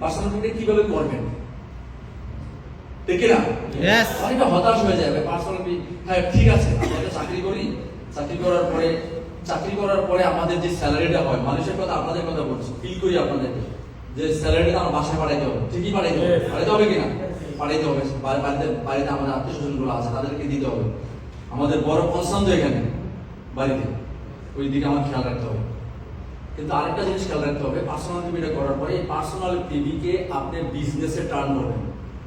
Personal পিবিটা কীভাবে করবেন? ঠিক না অনেকটা হতাশ হয়ে যাবে পার্সোনাল হ্যাঁ ঠিক আছে আমরা চাকরি করি। চাকরি করার পরে চাকরি করার পরে আমাদের যে স্যালারিটা হয় মানুষের কথা আপনাদের কথা বলছি ফিল করি আপনাদেরকে যে স্যালারিটা আমার বাসায় পাঠাইতে হবে ঠিকই পাঠাইতে হবে. পাঠাইতে হবে কিনা? পাঠাইতে হবে। বাড়ি- বাড়িতে বাড়িতে আমাদের আত্মীয় স্বজনগুলো আছে তাদেরকে দিতে হবে। আমাদের বড় কনসার্ন তো এখানে বাড়িতে। ওই দিকে আমার খেয়াল রাখতে হবে। কিন্তু আরেকটা জিনিস খেয়াল রাখতে হবে পার্সোনাল পিবিটা করার পরে এই পার্সোনাল পিবিকে আপনি বিজনেসে টার্ন করবেন।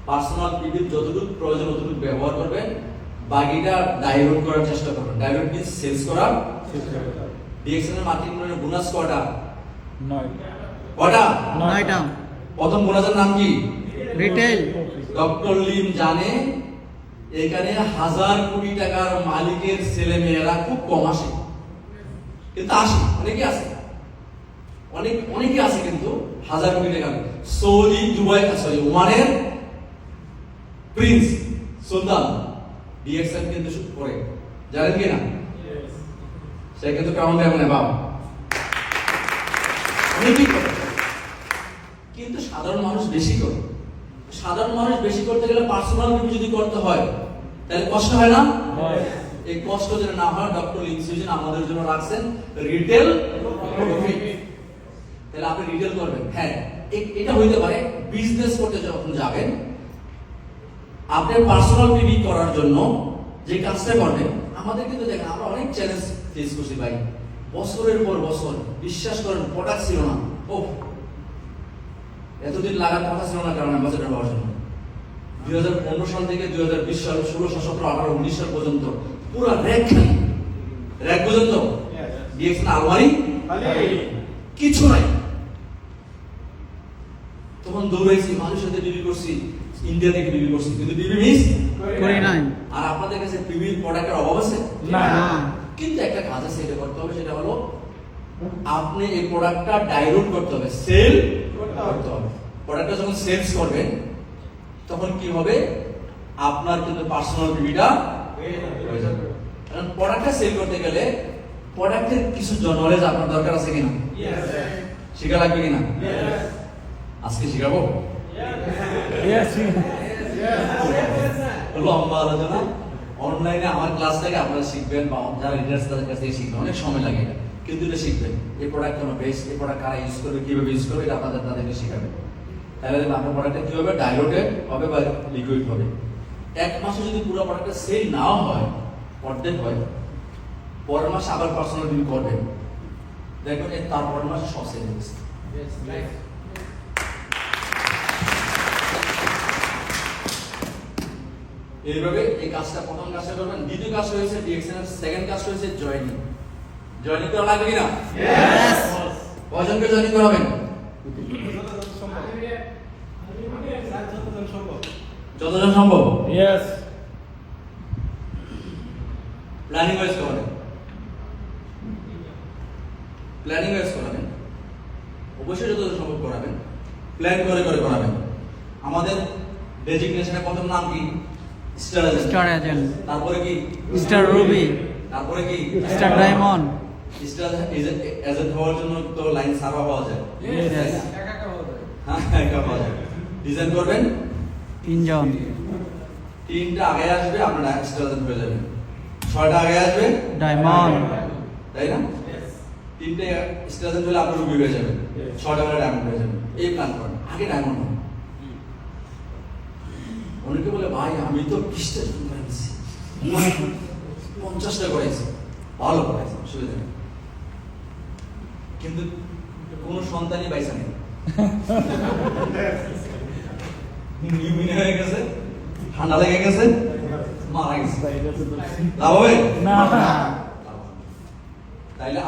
পার্সোনাল পিবির যতটুকু প্রয়োজন ততটুকু ব্যবহার করবেন বাকিটা ডাইভার্ট করার চেষ্টা করবেন। ডাইভার্ট মিনস সেলস করা। ডিএক্সএন এর মার্কেটিং এর বোনাস কটা? নয়। কটা? নয়টা। প্রথম বোনাসের নাম কি? রিটেল ডক্টর লিম জানে এখানে হাজার কোটি টাকার মালিকের ছেলে মেয়েরা খুব কম আসে। কিন্তু আসে অনেকে আসে। অনেক অনেকে আসে কিন্তু হাজার কোটি টাকা। সৌদি দুবাই সরি ওমানের প্রিন্স সুলতান কিন্তু করে জানেন কি না? সে কিন্তু কেমন কেমন বাবা অনেকেই করে? কিন্তু সাধারণ মানুষ বেশি করে। সাধারণ মানুষ বেশি করতে গেলে পার্সোনাল যদি করতে হয় তাহলে কষ্ট হয় না? এই কষ্ট যেন না হয় ডক্টর লিংসিজন আমাদের জন্য রাখছেন রিটেল প্রফিট তাহলে আপনি রিটেল করবেন। হ্যাঁ এটা হইতে পারে বিজনেস করতে যখন যাবেন আপনার পার্সোনাল পিবি করার জন্য যে কাজটা করবেন আমাদের কিন্তু দেখেন আমরা অনেক চ্যালেঞ্জ ফেস করছি ভাই। বছরের পর বছর বিশ্বাস করেন প্রোডাক্ট ছিল না। ও এতদিন লাগার কথা ছিল না কারণ অ্যাম্বাসেডার হওয়ার জন্য। দুই হাজার পনেরো সাল থেকে দুই হাজার বিশ সাল ষোলো সতেরো আঠারো উনিশ সাল পর্যন্ত পুরো র্যাক র্যাক পর্যন্ত? ডিএক্সএন আলমারি? কিছু নাই। তখন দৌড়াইছি মানুষের সাথে বিবি করছি ইন্ডিয়া থেকে বিবি করছি। কিন্তু বিবি মিস করি নাই। আর আপনাদের কাছে বিবির প্রোডাক্টের অভাব আছে? না। না। কিন্তু একটা কাজ আছে এটা করতে হবে সেটা হলো আপনি এই প্রোডাক্টটা ডাইলুট করতে হবে সেল করতে হবে। প্রোডাক্টটা যখন সেলস করবেন তখন কি হবে? আপনার কিন্তু পার্সোনাল বিবিটা হয়ে যাবে কারণ প্রোডাক্টটা সেল করতে গেলে প্রোডাক্টের কিছু নলেজ আপনার দরকার আছে কিনা? শিখা লাগবে কিনা? আজকে শিখাবো? Yes. লম্বা আলোচনা। অনলাইনে আমার ক্লাস থেকে আপনারা শিখবেন বা যারা লিডার্স তাদের কাছ থেকে শিখবেন। অনেক সময় লাগে এটা। কিন্তু এটা শিখবেন এই প্রোডাক্ট কোনো বেস্ট এই প্রোডাক্ট কারা ইউজ করবে কীভাবে ইউজ করবে এটা আপনাদের তাদেরকে শিখাবে। তাহলে দেখবেন আপনার প্রোডাক্টটা কি হবে? ডাইলুটেড হবে বা লিকুইড হবে। এক মাসে যদি পুরো প্রোডাক্টটা সেল নাও হয় অর্ধেক হয় পরের মাসে আবার পার্সোনাল বিল করবেন। দেখবেন এর তারপরের মাসে সব সেল হয়ে এইভাবে এই কাজটা প্রথম কাজটা করবেন দ্বিতীয় কাজ হয়েছে ডিএক্সএন এর সেকেন্ড কাজ হয়েছে জয়েনিং জয়েনিং করা লাগবে কিনা? Yes. কয়জনকে জয়েনিং করাবেন? যতজন সম্ভব। Yes. প্ল্যানিং ওয়াইজ করাবেন। প্ল্যানিং ওয়াইজ করাবেন। অবশ্যই যতজন সম্ভব করাবেন। প্ল্যান করে করে করাবেন। আমাদের ডেজিগনেশনের প্রথম নাম কি? স্টার এজেন্ট তারপরে কি স্টার রুবি তারপরে কি স্টার ডায়মন্ড স্টার এজেন্ট হওয়ার জন্য তো লাইন সার্ভা পাওয়া যায় Yes. হ্যাঁ একা পাওয়া যায় ডিজাইন করবেন তিনজন তিনটা আগে আসবে আপনারা স্টার এজেন্ট হয়ে যাবেন ছয়টা আগে আসবে ডায়মন্ড তাই না তিনটে স্টার এজেন্ট হলে আপনার রুবি হয়ে যাবেন ছয়টা হলে ডায়মন্ড হয়ে যাবেন এই প্ল্যান করেন আগে ডায়মন্ড হন অনেকে বলে ভাই আমি তো বিশটা জন করেছি পঞ্চাশটা করেছি ভালো করেছি অসুবিধা নেই কিন্তু কোনো সন্তানই পাইছে নেই নিউমিনিয়া হয়ে গেছে ঠান্ডা লেগে গেছে মারা গেছে। লাভ হবে? না। তাইলে